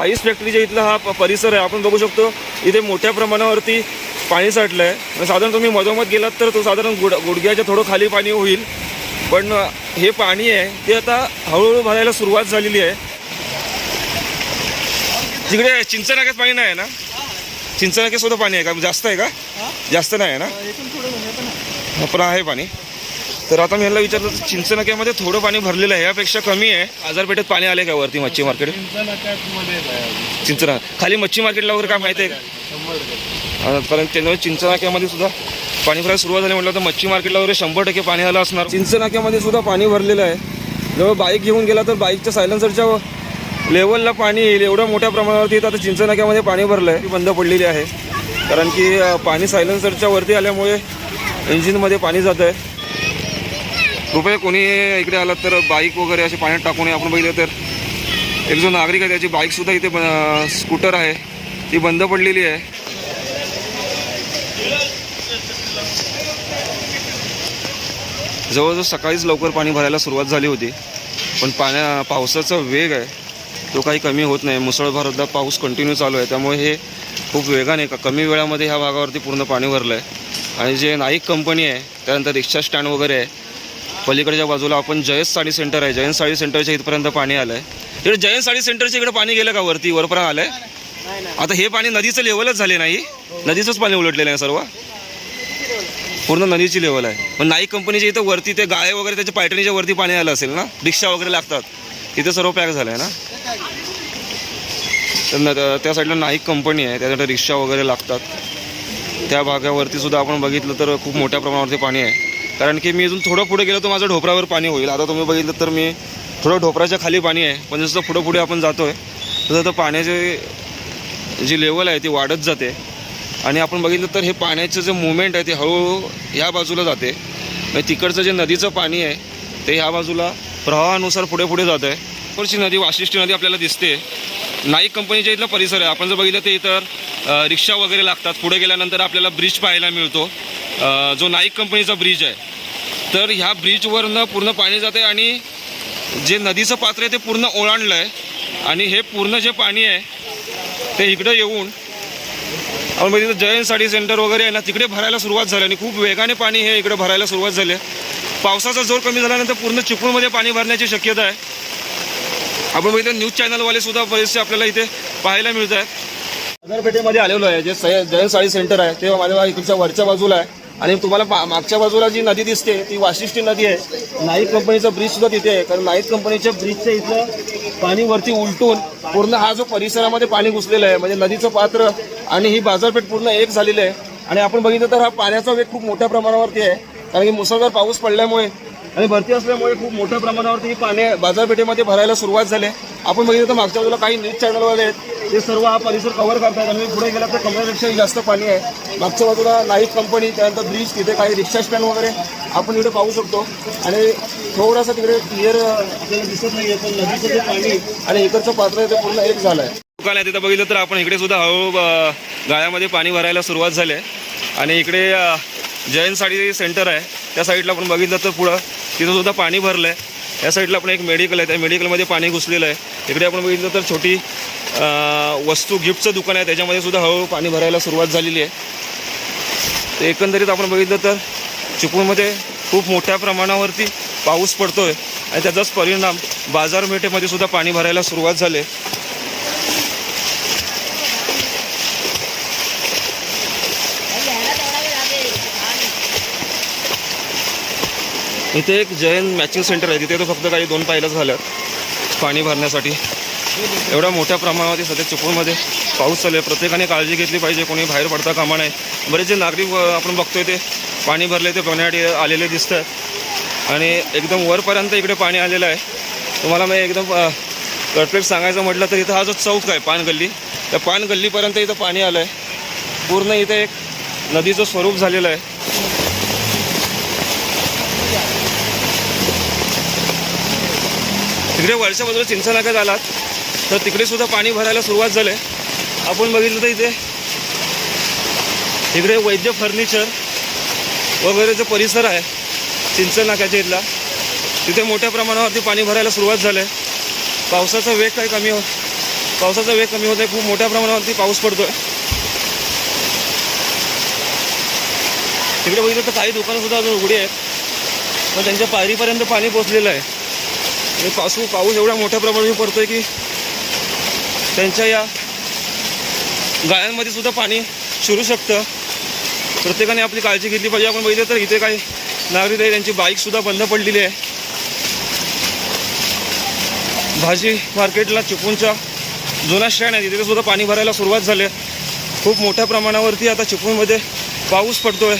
Ice फॅक्टरीच्या इथला हा परिसर आहे आपण बघू शकतो इथे मोठ्या प्रमाणावरती पाणी साठलं आहे साधारण तुम्ही मधोमध गेलात तर तो साधारण गुड गुडघ्याच्या थोडं खाली पाणी होईल. पण हे पाणी आहे ते आता हळूहळू भरायला सुरुवात झालेली आहे. तिकडे चिंचनाक्यात पाणी नाही आहे ना? चिंचनाक्यात सुद्धा पाणी आहे का? जास्त आहे का? जास्त नाही आहे ना? पण आहे पाणी. तर आता मी यांना विचारलं तर चिंचनाक्यामध्ये थोडं पाणी भरलेलं आहे यापेक्षा कमी आहे. आजारपेठेत पाणी आले का वरती मच्छी मार्केट? चिंचना खाली मच्छी मार्केटला वगैरे काय माहिती आहे? कारण त्यामुळे चिंचनाक्यामध्ये सुद्धा पाणी भरायला सुरुवात झाली म्हटलं तर मच्छी मार्केटला वगैरे शंभर टक्के पाणी आलं असणार. चिंचनाक्यामध्ये सुद्धा पाणी भरलेलं आहे. जेव्हा बाईक घेऊन गेला तर बाईकच्या सायलेन्सरच्या लेवलला पाणी येईल. एवढ्या मोठ्या प्रमाणावरती आता चिंचनाक्यामध्ये पाणी भरलं आहे ती बंद पडलेली आहे. कारण की पाणी सायलेन्सरच्या वरती आल्यामुळे इंजिनमध्ये पाणी जातं आहे कृपया कोणी इकडे आलात तर बाईक वगैरे असे पाण्यात टाकू नये आपण बघितलं तर एक जो नागरिक आहे त्याची बाईकसुद्धा इथे स्कूटर आहे. ती बंद पडलेली आहे. जवळजवळ सकाळीच लवकर पाणी भरायला सुरुवात झाली होती. पण पाण्या पावसाचा वेग आहे. तो काही कमी होत नाही. मुसळधारदा पाऊस कंटिन्यू चालू आहे. त्यामुळे हे खूप वेगाने का कमी वेळामध्ये ह्या भागावरती पूर्ण पाणी भरलं आहे आणि जे नाईक कंपनी आहे त्यानंतर रिक्षा स्टँड वगैरे आहे. पलीकडच्या बाजूला आपण जयंत साडी सेंटर आहे. जयंत साडी सेंटरच्या इथपर्यंत पाणी आलं आहे इकडे जयंत साडी सेंटरच्या इकडे पाणी गेलं का वरती? वरपर्यंत आलं आहे आता हे पाणी नदीचं लेवलच झाले नाही. नदीचंच पाणी उलटलेलं आहे सर्व. पूर्ण नदीची लेवल आहे. पण नाईक कंपनीच्या इथं वरती ते गाळे वगैरे त्याच्या पायटणीच्या वरती पाणी आलं असेल ना? रिक्षा वगैरे लागतात. तिथे सर्व पॅक झालं आहे ना? तर न- त्या साईडला नाईक कंपनी आहे. त्यासाठी रिक्षा वगैरे लागतात. त्या भागावरती सुद्धा आपण बघितलं तर खूप मोठ्या प्रमाणावरती पाणी आहे. कारण की मी अजून थोडं पुढे गेलो तर माझं ढोपरावर पाणी होईल. आता तुम्ही बघितलं तर मी थोडं ढोपराच्या खाली पाणी आहे. पण जसं पुढं पुढे आपण जातो आहे तसं तर पाण्याचे जी लेवल आहे ती वाढत जाते. आणि आपण बघितलं तर हे पाण्याचं जे मुवमेंट आहे ते हळूहळू ह्या बाजूला जाते. म्हणजे तिकडचं जे नदीचं पाणी आहे ते ह्या बाजूला प्रवाहानुसार पुढे पुढे जात आहे पुढची नदी वाशिष्ठी नदी आपल्याला दिसते. नाईक कंपनीच्या इथला परिसर आहे. आपण जर बघितलं ते इतर रिक्षा वगैरे लागतात. पुढे गेल्यानंतर आपल्याला ब्रिज पाहायला मिळतो. जो नाईक कंपनीचा ब्रिज आहे. तर ह्या ब्रिजवरनं पूर्ण पाणी जाते आणि जे नदीचं पात्र आहे ते पूर्ण ओलांडलं आहे आणि हे पूर्ण जे पाणी आहे ते इकडं येऊन आपण बघितलं जयंत साडी सेंटर वगैरे आहे ना तिकडे भरायला सुरुवात झाली आणि खूप वेगाने पाणी हे इकडे भरायला सुरुवात झाली. आहे. पावसाचा जोर कमी झाल्यानंतर पूर्ण चिपळूणमध्ये पाणी भरण्याची शक्यता आहे. आपण बघितलं न्यूज चॅनलवाले सुद्धा बरेचसे आपल्याला इथे पाहायला मिळत आहेत बाजारपेठेमध्ये आलेलो आहे जे सय- जयंत साडी सेंटर आहे ते माझ्या इकडच्या वरच्या बाजूला आहे. आणि तुम्हाला मागच्या बाजूला जी नदी दिसते ती वाशिष्ठी नदी आहे. नाईक कंपनीचा ब्रिज सुद्धा तिथे आहे. कारण नाईक कंपनीच्या ब्रिजच्या इथलं पाणी वरती उलटून पूर्ण हा जो परिसरामध्ये पाणी घुसलेलं आहे म्हणजे नदीचं पात्र आणि ही बाजारपेठ पूर्ण एक झालेली आहे. आणि आपण बघितलं तर हा पाण्याचा वेग खूप मोठ्या प्रमाणावरती आहे. कारण की मुसळधार पाऊस पडल्यामुळे आणि भरती असल्यामुळे खूप मोठ्या प्रमाणावरती ही पाणी बाजारपेठेमध्ये भरायला सुरुवात झाली. आपण बघितलं तर मागच्या बाजूला काही न्यूज चॅनलवाले आहेत. ते सर्व हा परिसर कव्हर करतात आणि पुढे गेला तर कमरेपेक्षाही जास्त पाणी आहे. मागच्या बाजूला नाईक कंपनी त्यानंतर ब्रिज तिथे काही रिक्षा स्टँड वगैरे आपण इकडे पाहू शकतो. आणि थोडासा तिकडे क्लिअर आपल्याला दिसत नाही पण नदीचं जे पाणी आणि इकडचं पात्र आहे ते पूर्ण एक झालं आहे दुकान आहे तिथं बघितलं तर आपण इकडे सुद्धा हळू गाळ्यामध्ये पाणी भरायला सुरुवात झाली आहे. आणि इकडे जैन साडी सेंटर आहे. त्या साईडला आपण बघितलं तर पुढं तिथं सुद्धा पाणी भरलं आहे या साईडला आपण एक मेडिकल आहे. त्या मेडिकलमध्ये पाणी घुसलेलं आहे. इकडे आपण बघितलं तर छोटी वस्तू गिफ्टचं दुकान आहे. त्याच्यामध्ये सुद्धा हळूहळू पाणी भरायला सुरुवात झालेली आहे. तर एकंदरीत आपण बघितलं तर चिपळूणमध्ये खूप मोठ्या प्रमाणावरती पाऊस पडतो आहे आणि त्याचाच परिणाम बाजारपेठेमध्ये सुद्धा पाणी भरायला सुरुवात झाली आहे इथे एक जैन मॅचिंग सेंटर आहे. तिथे तर फक्त काही दोन पायलं झालं पाणी भरण्यासाठी. एवढ्या मोठ्या प्रमाणामध्ये सध्या चिपळूणमध्ये पाऊस चालू आहे. प्रत्येकाने काळजी घेतली पाहिजे. कोणी बाहेर पडता कामा नये. बरेच जे नागरिक आपण बघतोय ते पाणी भरले ते पाण्यासाठी आलेले दिसत आहेत आणि एकदम वरपर्यंत इकडे पाणी आलेलं आहे. तुम्हाला मी एकदम परफेक्ट सांगायचं म्हटलं तर इथं हा जो चौक आहे पान गल्ली त्या पान गल्लीपर्यंत इथं पाणी आलं आहे पूर्ण इथं एक नदीचं स्वरूप झालेलं आहे. तिकडे वरच्या बाजूला चिंचनाक्यात आलात तर तिकडे सुद्धा पाणी भरायला सुरुवात झाली आपण बघितलं तर इथे इकडे वैद्य फर्निचर वगैरे जो परिसर आहे चिंचनाक्याच्या इथला तिथे मोठ्या प्रमाणावरती पाणी भरायला सुरुवात झालं आहे पावसाचा वेग काही कमी हो पावसाचा वेग कमी होत आहे खूप मोठ्या प्रमाणावरती पाऊस पडतो आहे तिकडे बघितलं तर काही दुकानंसुद्धा अजून उघडी आहेत. पण त्यांच्या पायरीपर्यंत पाणी पोचलेलं आहे. आणि पासू पाऊस एवढ्या मोठ्या प्रमाणात पडतोय की त्यांच्या या गाळ्यांमध्ये सुद्धा पाणी शिरू शकतं. प्रत्येकाने आपली काळजी घेतली पाहिजे. आपण बघितलं तर इथे काही नागरिक आहे त्यांची बाईकसुद्धा बंद पडलेली आहे. भाजी मार्केटला चिपळूणच्या जुना स्टँड आहे तिथे सुद्धा पाणी भरायला सुरुवात झाली आहे. खूप मोठ्या प्रमाणावरती आता चिपळूणमध्ये पाऊस पडतोय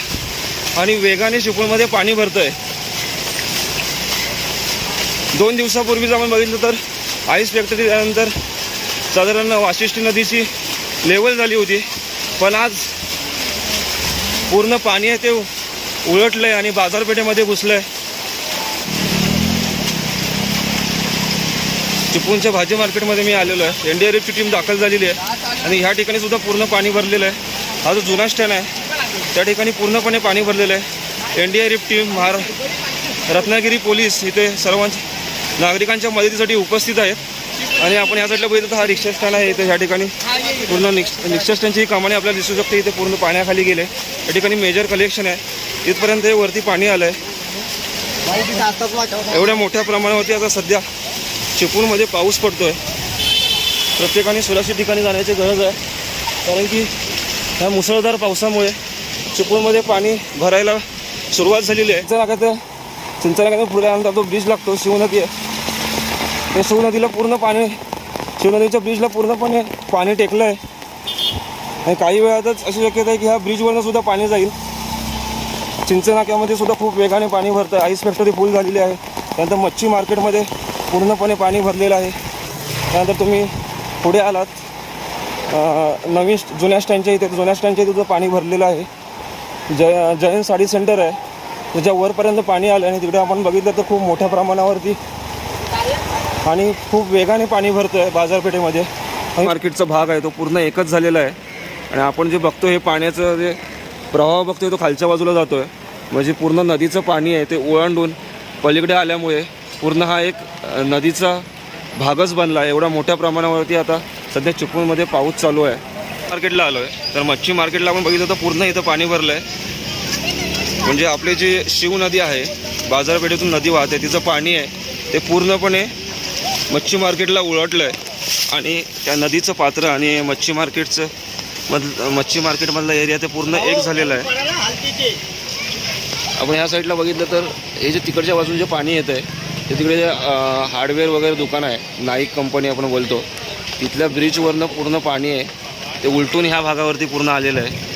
आणि वेगाने चिपळूणमध्ये पाणी भरतंय. दोन दिवसापूर्वीच आपण बघितलं तर आईस फॅक्टरी त्यानंतर साधारण वाशिष्ठी नदीची लेवल झाली होती. पण आज पूर्ण पाणी आहे ते उलटलं आहे आणि बाजारपेठेमध्ये घुसलं आहे चिपळूणच्या भाजी मार्केटमध्ये मी आलेलो आहे. एन डी आर एफची टीम दाखल झालेली आहे. आणि ह्या ठिकाणी सुद्धा पूर्ण पाणी भरलेलं आहे. हा जो जुना स्टँड आहे त्या ठिकाणी पूर्णपणे पाणी भरलेलं आहे. N D R F team Mahar Ratnagiri police इथे सर्वांची नागरिकांच्या मदतीसाठी उपस्थित आहेत. आणि आपण या साईडला बघितलं तर हा रिक्षा स्टँड आहे इथे. ह्या ठिकाणी पूर्ण निक्ष रिक्षा स्टँडची कामाने आपल्याला दिसू शकते. इथे पूर्ण पाण्याखाली गेले. या ठिकाणी मेजर कलेक्शन आहे. इथपर्यंत हे वरती पाणी आलं आहे एवढ्या मोठ्या प्रमाणावरती आता सध्या चिपळूणमध्ये पाऊस पडतोय. प्रत्येकाने सुरक्षित ठिकाणी जाण्याची गरज आहे. कारण की ह्या मुसळधार पावसामुळे चिपळूणमध्ये पाणी भरायला सुरुवात झालेली आहे. जर चिंचनाकात चिंचनाकात पुढे आल्यानंतर तो ब्रिज लागतो शिवनदी आहे. हे शिवनदीला पूर्ण पाणी शिवनदीच्या ब्रिजला पूर्णपणे पाणी टेकलं आहे आणि काही वेळातच अशी शक्यता आहे की ह्या ब्रिजवरनं सुद्धा पाणी जाईल. चिंचनाक्यामध्ये सुद्धा खूप वेगाने पाणी भरतं आईस फॅक्टरी फुल झालेली आहे. त्यानंतर मच्छी मार्केटमध्ये पूर्णपणे पाणी भरलेलं आहे. त्यानंतर तुम्ही पुढे आलात. नवीन जुन्या स्टँडच्या इथे जुन्या स्टँडच्या इथे सुद्धा पाणी भरलेलं आहे. जय जयंत साडी सेंटर आहे. त्याच्या वरपर्यंत पाणी आलं आणि तिकडे आपण बघितलं तर खूप मोठ्या प्रमाणावरती आणि खूप वेगाने पाणी भरतं आहे बाजारपेठेमध्ये मार्केटचा भाग आहे तो पूर्ण एकच झालेला आहे. आणि आपण जे बघतो हे पाण्याचं जे प्रवाह बघतोय तो खालच्या बाजूला जातो आहे म्हणजे पूर्ण नदीचं पाणी आहे ते ओलांडून पलीकडे आल्यामुळे पूर्ण हा एक नदीचा भागच बनला आहे. एवढ्या मोठ्या प्रमाणावरती आता सध्या चिपळूणमध्ये पाऊस चालू आहे. मार्केटला आलो आहे तर मच्छी मार्केटला आपण बघितलं तर पूर्ण इथं पाणी भरलं आहे म्हणजे आपली जी शिव नदी आहे बाजारपेठेतून नदी वाहते तिचं पाणी आहे ते पूर्णपणे मच्छी मार्केटला उलटलं आहे आणि त्या नदीचं पात्र आणि मच्छी मार्केटचं मध मच्छी मार्केटमधला एरिया ते पूर्ण एक झालेला आहे. आपण ह्या साईडला बघितलं तर हे जे तिकडच्या बाजून जे पाणी येतं आहे ते तिकडे जे हार्डवेअर वगैरे दुकान आहे नाईक कंपनी आपण बोलतो तिथल्या ब्रिजवरनं पूर्ण पाणी आहे ते उलटून ह्या भागावरती पूर्ण आलेलं आहे.